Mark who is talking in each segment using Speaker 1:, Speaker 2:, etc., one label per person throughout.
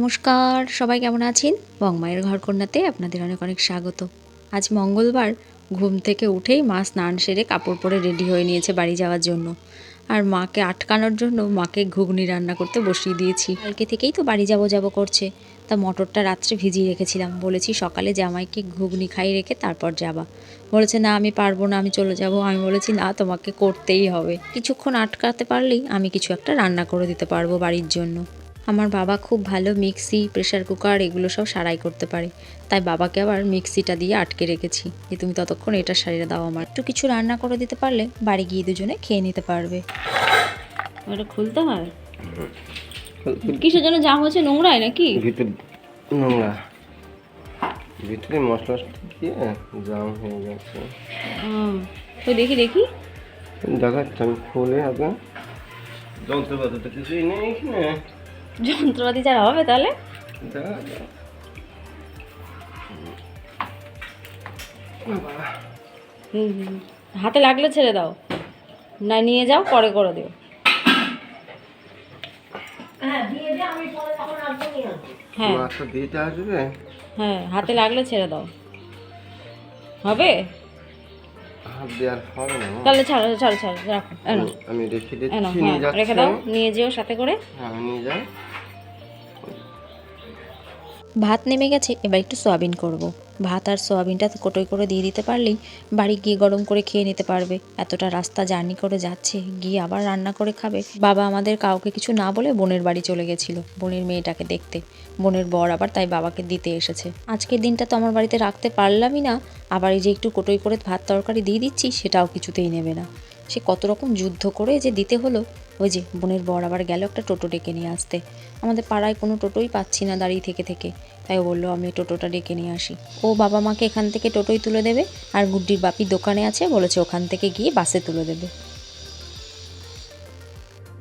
Speaker 1: নমস্কার, সবাই কেমন আছেন? বংমায়ের ঘর কন্যাতে আপনাদের অনেক অনেক স্বাগত। আজ মঙ্গলবার, ঘুম থেকে উঠেই মা স্নান সেরে কাপড় পরে রেডি হয়ে নিয়েছে বাড়ি যাওয়ার জন্য। আর মাকে আটকানোর জন্য মাকে ঘুগনি রান্না করতে বসিয়ে দিয়েছি। কালকে থেকেই তো বাড়ি যাব যাব করছে। তা মটরটা রাত্রে ভিজিয়ে রেখেছিলাম। বলেছি সকালে জামাইকে ঘুগনি খাই রেখে তারপর যাবা। বলেছে, না, আমি পারব না, আমি চলে যাব। আমি বলেছি, না, তোমাকে করতেই হবে। কিছুক্ষণ আটকাতে পারলেই আমি কিছু একটা রান্না করে দিতে পারব বাড়ির জন্য। আমার বাবা খুব ভালো মিক্সি প্রেশার কুকার এগুলো সব সারাই করতে পারে। তাই বাবাকে আবার মিক্সিটা দিয়ে আটকে রেখেছি। যে তুমি ততক্ষণ এটা সারিয়ে দাও আমার। একটু কিছু রান্না করে দিতে পারলে বাড়ি গিয়ে দুজনে খেয়ে নিতে পারবে। ওটা খুলতে হয়? কিসের জন্য জাম হচ্ছে? নোংরায় নাকি?
Speaker 2: ভিতর নোংরা। ভিতরে মশলা দিয়ে জাম হয়ে গেছে।
Speaker 1: তো দেখি দেখি।
Speaker 2: দেখাচ্ছি আমি খুলে আগে। তো কিছুই নেই এখানে।
Speaker 1: যন্ত্রপাতি ছাড়া হবে তাহলে? হাতে লাগলে ছেড়ে দাও। না নিয়ে যাও পরে করে দিও। হ্যাঁ
Speaker 2: আসবে।
Speaker 1: হ্যাঁ হাতে লাগলে ছেড়ে দাও। হবে?
Speaker 2: হাত দেওয়ার হবে না
Speaker 1: তাহলে ছাড়ো ছাড়ো ছাড়ো রাখো এনো
Speaker 2: আমি রেখে
Speaker 1: এনো
Speaker 2: দিচ্ছি
Speaker 1: হ্যাঁ
Speaker 2: নিয়ে
Speaker 1: রেখে দাও নিয়ে যেও সাথে করে।
Speaker 2: হ্যাঁ নিয়ে যাও।
Speaker 1: ভাত নেমে গেছে এবার একটু সয়াবিন করব। ভাত আর সোয়াবিনটা কোটোই করে দিয়ে দিতে পারলেই বাড়ি গিয়ে গরম করে খেয়ে নিতে পারবে। এতটা রাস্তা জার্নি করে যাচ্ছে, গিয়ে আবার রান্না করে খাবে। বাবা আমাদের কাউকে কিছু না বলে বোনের বাড়ি চলে গেছিল, বোনের মেয়েটাকে দেখতে। বোনের বর আবার তাই বাবাকে দিতে এসেছে। আজকের দিনটা তো আমার বাড়িতে রাখতে পারলামই না, আবার এই যে একটু কোটোই করে ভাত তরকারি দিয়ে দিচ্ছি, সেটাও কিছুতেই নেবে না। সে কত রকম যুদ্ধ করে যে দিতে হলো। ওই যে বোনের বর আবার গেল একটা টোটো ডেকে নিয়ে আসতে। আমাদের পাড়ায় কোনো টোটোই পাচ্ছি না দাঁড়িয়ে থেকে থেকে। তাই বলল, আমি টোটোটা ডেকে নিয়ে আসি। ও বাবা মাকে এখান থেকে টোটোই তুলে দেবে আর গুড্ডির বাপি দোকানে আছে, বলেছে ওখান থেকে গিয়ে বাসে তুলে দেবে।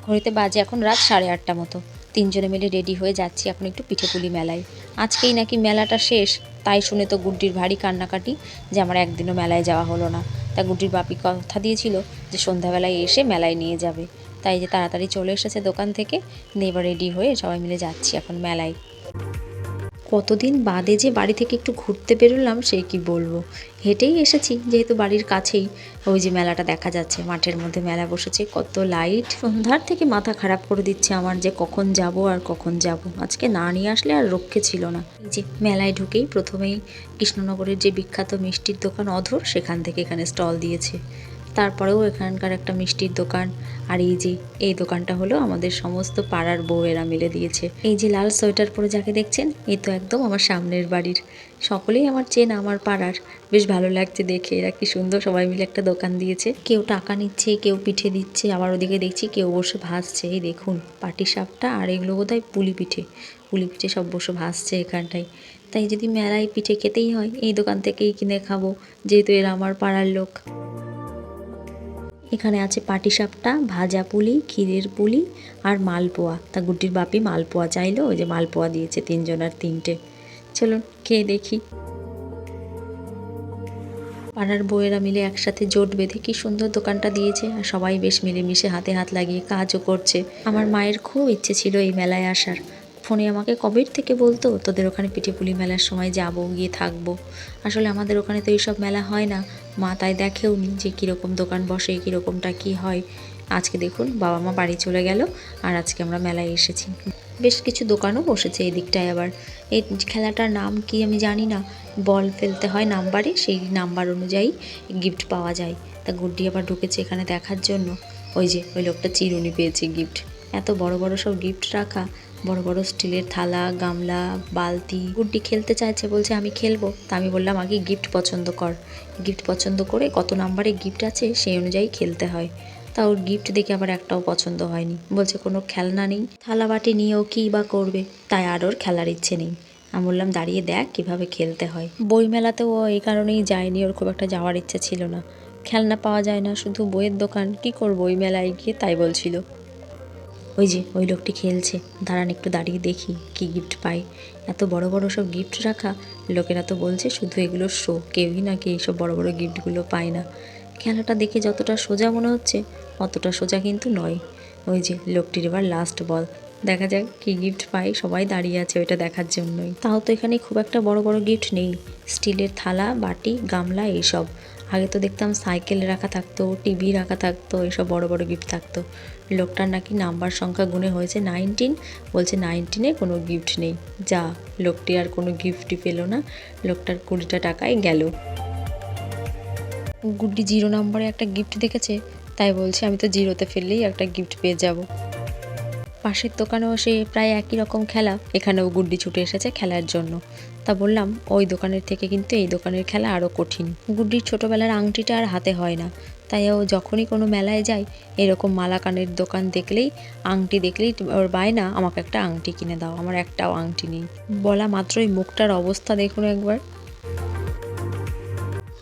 Speaker 1: ঘড়িতে বাজে এখন রাত সাড়ে আটটা মতো। তিনজনে মিলে রেডি হয়ে যাচ্ছি এখন একটু পিঠেপুলি মেলায়। আজকেই নাকি মেলাটা শেষ, তাই শুনে তো গুড্ডির ভারী কান্নাকাটি যে আমার একদিনও মেলায় যাওয়া হলো না। তা গুড্ডির বাপি কথা দিয়েছিল যে সন্ধ্যাবেলায় এসে মেলায় নিয়ে যাবে। তাই যে তাড়াতাড়ি চলে এসেছে দোকান থেকে এবার রেডি হয়ে সবাই মিলে যাচ্ছি এখন মেলায়। কতদিন বাদে যে বাড়ি থেকে একটু ঘুরতে বেরোলাম, সে কি বলব? হেঁটেই এসেছি, যেহেতু বাড়ির কাছেই। ওই যে মেলাটা দেখা যাচ্ছে, মাঠের মধ্যে মেলা বসেছে, কত লাইট সন্ধ্যার থেকে মাথা খারাপ করে দিচ্ছে আমার যে কখন যাব আর কখন যাব। আজকে না নিয়ে আসলে আর রক্ষে ছিল না। যে মেলায় ঢুকেই প্রথমেই কৃষ্ণনগরের যে বিখ্যাত মিষ্টির দোকান অধর, সেখান থেকে এখানে স্টল দিয়েছে। তারপরেও এখানকার একটা মিষ্টির দোকান। আর এই যে, এই দোকানটা হলো আমাদের সমস্ত পাড়ার বউয়েরা মিলে দিয়েছে। এই যে লাল সোয়েটার পরে যাকে দেখছেন, এই তো একদম আমার সামনের বাড়ির। সকলেই আমার চেন, আমার পাড়ার। বেশ ভালো লাগছে দেখে, এরা কি সুন্দর সবাই মিলে একটা দোকান দিয়েছে। কেউ টাকা নিচ্ছে, কেউ পিঠে দিচ্ছে, আবার ওদিকে দেখছি কেউ বসে ভাসছে এই দেখুন, পাটি সাপটা আর এগুলো বোধহয় পুলি পিঠে। পুলি পিঠে সব বসে ভাসছে এখানটায়। তাই যদি মেলায় পিঠে খেতেই হয়, এই দোকান থেকেই কিনে খাব, যেহেতু এরা আমার পাড়ার লোক। এখানে আছে পাটিসাপটা, ভাজা পুলি, ক্ষীরের পুলি আর মালপোয়া। তা গুড্ডির বাপি মালপোয়া চাইলো, ওই যে মালপোয়া দিয়েছে তিনজন আর তিনটে। চলুন, খেয়ে দেখি। পাড়ার বউয়েরা মিলে একসাথে জোট বেঁধে কি সুন্দর দোকানটা দিয়েছে, আর সবাই বেশ মিলেমিশে হাতে হাত লাগিয়ে কাজও করছে। আমার মায়ের খুব ইচ্ছে ছিল এই মেলায় আসার। ফোনে আমাকে কবের থেকে বলতো, তোদের ওখানে পিঠেপুলি মেলার সময় যাব, গিয়ে থাকব। আসলে আমাদের ওখানে তো এইসব মেলা হয় না। মা তাই দেখেও নি যে কীরকম দোকান বসে, কীরকমটা কী হয়। আজকে দেখুন বাবা মা বাড়ি চলে গেল, আর আজকে আমরা মেলায় এসেছি। বেশ কিছু দোকানও বসেছে এই দিকটায় আবার। এই খেলাটার নাম কি আমি জানি না। বল ফেলতে হয় নাম্বারে, সেই নাম্বার অনুযায়ী গিফট পাওয়া যায়। তা গুড্ডি আবার ঢুকেছে এখানে দেখার জন্য। ওই যে, ওই লোকটা চিরুনি পেয়েছে গিফট। এত বড় বড় সব গিফট রাখা। বড় বড় স্টিলের থালা, গামলা, বালতি, গুড্ডি খেলতে চাইছে বলছে, আমি খেলব। তা আমি বললাম, আগে গিফট পছন্দ কর। গিফট পছন্দ করে কত নাম্বারে গিফট আছে সেই অনুযায়ী খেলতে হয়। তা ওর গিফট দেখে আবার একটাও পছন্দ হয়নি। বলছে, কোনো খেলনা নেই। থালা বাটি নিয়েও কী বা করবে? তাই আর ওর খেলার ইচ্ছে নেই। আমি বললাম, দাঁড়িয়ে দেখ কীভাবে খেলতে হয়। বই মেলাতেও ও এই কারণেই যায়নি। ওর খুব একটা যাওয়ার ইচ্ছে ছিল না। খেলনা পাওয়া যায় না, শুধু বইয়ের দোকান। কি করব? ওই মেলায় গিয়ে তাই বলছিল। ওই যে, ওই লোকটি খেলছে। দাঁড়ান, একটু দাঁড়িয়ে দেখি কি গিফট পাই এত বড় বড় সব গিফট রাখা? লোকেরা তো বলছে শুধু এগুলো শো কেউই নাকি এইসব বড় বড় গিফটগুলো পায় না। খেলাটা দেখে যতটা সোজা মনে হচ্ছে, অতটা সোজা কিন্তু নয়। ওই যে, লোকটির এবার লাস্ট বল দেখা যাক কি গিফট পাই সবাই দাঁড়িয়ে আছে ওইটা দেখার জন্যই। তাও তো এখানে খুব একটা বড় বড় গিফট নেই। স্টিলের থালা, বাটি, গামলা, এইসব। আগে তো দেখতাম সাইকেল রাখা থাকতো, টিভি রাখা থাকতো এসব বড় বড় গিফট থাকতো। লোকটার নাকি নাম্বার সংখ্যা গুণে হয়েছে নাইনটিন বলছে নাইনটিনে কোনো গিফট নেই। যা, লোকটি আর কোনো গিফটই পেল না। লোকটার কুড়িটা টাকায় গেল। গুড্ডি জিরো নম্বরে একটা গিফট দেখেছে, তাই বলছে, আমি তো জিরোতে ফেললেই একটা গিফট পেয়ে যাব। পাশের দোকানেও সে প্রায় একই রকম খেলা। এখানেও গুড্ডি ছুটে এসেছে খেলার জন্য। তা বললাম, ওই দোকানের থেকে কিন্তু এই দোকানের খেলা আরও কঠিন। গুড্ডির ছোটোবেলার আংটিটা আর হাতে হয় না। তাই ও যখনই কোনো মেলায় যায়, এরকম মালা কানের দোকান দেখলেই, আংটি দেখলেই ওর বায়না আমাকে একটা আংটি কিনে দাও, আমার একটাও আংটি নেই। বলা মাত্রই মুখটার অবস্থা দেখুন একবার।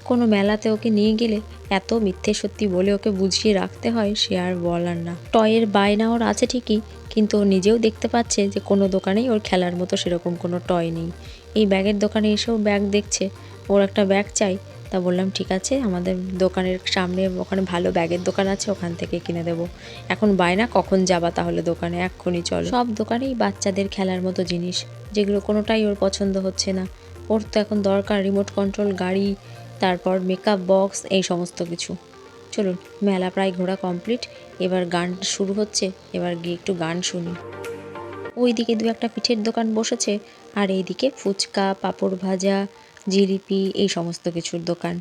Speaker 1: কোনো মেলাতে ওকে নিয়ে গেলে এত মিথ্যে সত্যি বলে ওকে বুঝিয়ে রাখতে হয়, সে আর বলার না। টয়ের বায়না ওর আছে ঠিকই কিন্তু ও নিজেও দেখতে পাচ্ছে যে কোনো দোকানেই ওর খেলার মতো সেরকম কোনো টয় নেই। এই ব্যাগের দোকানে এসেও ব্যাগ দেখছে, ওর একটা ব্যাগ চাই। তা বললাম, ঠিক আছে, আমাদের দোকানের সামনে ওখানে ভালো ব্যাগের দোকান আছে, ওখান থেকে কিনে দেবো। এখন বায়না, কখন যাবা তাহলে দোকানে? এক্ষুনি চলো। সব দোকানেই বাচ্চাদের খেলার মতো জিনিস, যেগুলো কোনোটাই ওর পছন্দ হচ্ছে না। ওর তো এখন দরকার রিমোট কন্ট্রোল গাড়ি, তারপর মেকআপ বক্স এই সমস্ত কিছু। চলুন, মেলা প্রায় ঘোরা কমপ্লিট। এবার গান শুরু হচ্ছে, এবার গিয়ে একটু গান শুনি। ওইদিকে দু একটা পিঠের দোকান বসেছে, আর এইদিকে ফুচকা, পাঁপড় ভাজা, জিলিপি, এই সমস্ত কিছুর দোকান।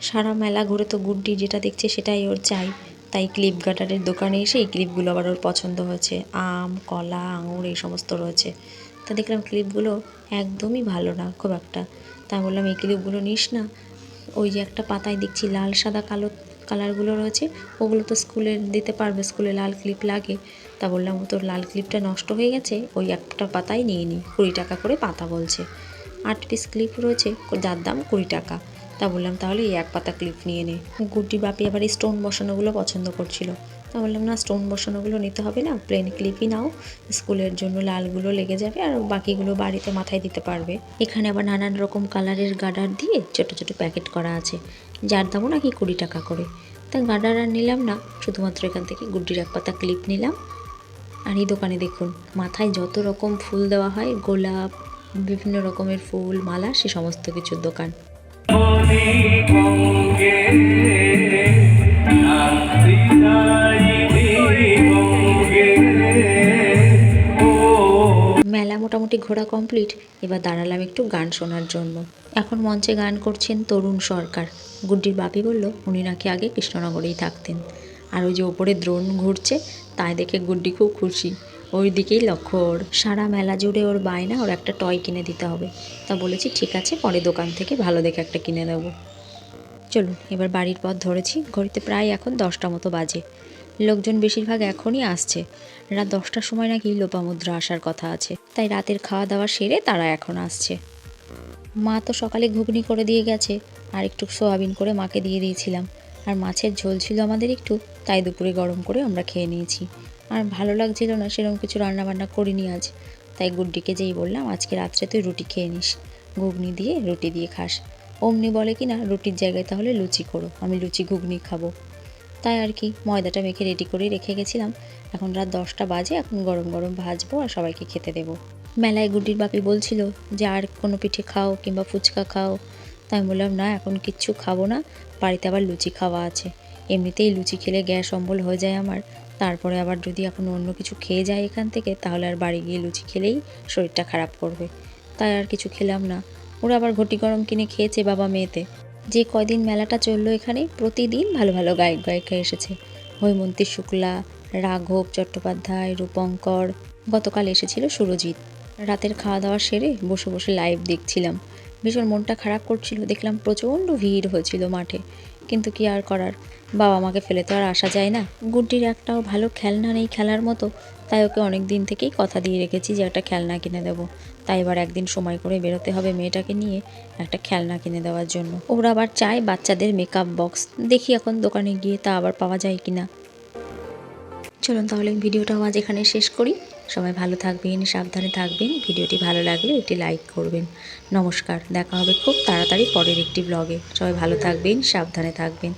Speaker 1: সারা মেলা ঘুরে তো গুড্ডি যেটা দেখছে সেটাই ওর চাই। তাই ক্লিপ গাটারের দোকানে এসে এই ক্লিপগুলো আবার ওর পছন্দ হয়েছে। আম, কলা, আঙুর, এই সমস্ত রয়েছে। তা দেখলাম ক্লিপগুলো একদমই ভালো না, খুব একটা। তাই বললাম, এই ক্লিপগুলো নিস না ওই যে একটা পাতায় দেখছি লাল, সাদা, কালো কালারগুলো রয়েছে। ওগুলো তো স্কুলে দিতে পারবে স্কুলে লাল ক্লিপ লাগে। তা বললাম তোর লাল ক্লিপটা নষ্ট হয়ে গেছে? ওই একটা পাতাই নিয়ে নিই কুড়ি টাকা করে পাতা বলছে। আট পিস ক্লিপ রয়েছে, যার দাম কুড়ি টাকা। তা বললাম, তাহলে এই এক পাতা ক্লিপ নিয়ে নে। গুটি বাপি আবার এই স্টোন বসানোগুলো পছন্দ করছিল। তা বললাম, না স্টোন বসানোগুলো নিতে হবে না প্লেন ক্লিপই নাও, স্কুলের জন্য লালগুলো লেগে যাবে আর বাকিগুলো বাড়িতে মাথায় দিতে পারবে। এখানে আবার নানান রকম কালারের গার্ডার দিয়ে ছোট ছোট প্যাকেট করা আছে, যার দামও নাকি কুড়ি টাকা করে। তা গার্ডার আর নিলাম না, শুধুমাত্র এখান থেকে গুড্ডির এক পাতা ক্লিপ নিলাম। আর এই দোকানে দেখুন, মাথায় যত রকম ফুল দেওয়া হয়, গোলাপ, বিভিন্ন রকমের ফুল, মালা, সে সমস্ত কিছুর দোকান। ঘোরা কমপ্লিট এবার দাঁড়ালাম একটু গান শোনার জন্য। এখন মঞ্চে গান করছেন তরুণ সরকার। গুড্ডির বাপি বলল, উনি নাকি আগে কৃষ্ণনগরেই থাকতেন। আর ওই যে ওপরে দ্রোণ ঘুরছে, তাই দেখে গুড্ডি খুব খুশি। ওই দিকেই লক্ষ্য ওর। সারা মেলা জুড়ে ওর বায়না, ওর একটা টয় কিনে দিতে হবে। তা বলেছি, ঠিক আছে, পরে দোকান থেকে ভালো দেখে একটা কিনে দেবো। চলুন, এবার বাড়ির পথ ধরেছি। ঘড়িতে প্রায় এখন দশটা মতো বাজে। লোকজন বেশিরভাগ এখনই আসছে। রাত দশটার সময় নাকি লোপামুদ্রা আসার কথা আছে। তাই রাতের খাওয়া দাওয়া সেরে তারা এখন আসছে। মা তো সকালে ঘুগনি করে দিয়ে গেছে। আর একটু সোয়াবিন করে মাকে দিয়ে দিয়েছিলাম। আর মাছের ঝোল ছিল আমাদের একটু, তাই দুপুরে গরম করে আমরা খেয়ে নিয়েছি। আর ভালো লাগছিল না সেরকম কিছু রান্নাবান্না করিনি আজ। তাই গুড্ডিকে যেই বললাম, আজকে রাত্রে তুই রুটি খেয়ে নিস। ঘুগনি দিয়ে রুটি দিয়ে খাস। অমনি বলে কি না রুটির জায়গায় তাহলে লুচি করো, আমি লুচি ঘুগনি খাব। তাই আর কি, ময়দাটা মেখে রেডি করে রেখে গেছিলাম। এখন রাত দশটা বাজে, এখন গরম গরম ভাজবো আর সবাইকে খেতে দেবো। মেলায় গুড্ডির বাপি বলছিল যে, আর কোনো পিঠে খাও কিংবা ফুচকা খাও? তাই বললাম, না, এখন কিচ্ছু খাব না, বাড়িতে আবার লুচি খাওয়া আছে। এমনিতেই লুচি খেলে গ্যাস অম্বল হয়ে যায় আমার। তারপরে আবার যদি এখন অন্য কিছু খেয়ে যায় এখান থেকে, তাহলে আর বাড়ি গিয়ে লুচি খেলেই শরীরটা খারাপ করবে। তাই আর কিছু খেলাম না। ওরা আবার ঘটি গরম কিনে খেয়েছে বাবা মেয়েতে। যে কয়দিন মেলাটা চলল এখানে, প্রতিদিন ভালো ভালো গায়ক গায়িকা এসেছে। হৈমন্তী শুক্লা, রাঘব চট্টোপাধ্যায়, রূপঙ্কর, গতকাল এসেছিল সুরজিৎ। রাতের খাওয়া দাওয়া সেরে বসে বসে লাইভ দেখছিলাম। ভীষণ মনটা খারাপ করছিল, দেখলাম প্রচণ্ড ভিড় হয়েছিল মাঠে। কিন্তু কি আর করার, বাবা মাকে ফেলে তো আর আসা যায় না। গুড্ডির একটাও ভালো খেলনা নেই খেলার মতো, তাই ওকে অনেক দিন থেকেই কথা দিয়ে রেখেছি যে একটা খেলনা কিনে দেবো। তাই এবার একদিন সময় করে বেরোতে হবে মেয়েটাকে নিয়ে একটা খেলনা কিনে দেওয়ার জন্য। ওরা আবার চায় বাচ্চাদের মেকআপ বক্স দেখি এখন দোকানে গিয়ে তা আবার পাওয়া যায় কি না চলুন তাহলে ভিডিওটাও আজ এখানে শেষ করি। সবাই ভালো থাকবেন, সাবধানে থাকবেন। ভিডিওটি ভালো লাগলে একটি লাইক করবেন। নমস্কার, দেখা হবে খুব তাড়াতাড়ি পরের একটি ব্লগে সবাই ভালো থাকবেন, সাবধানে থাকবেন।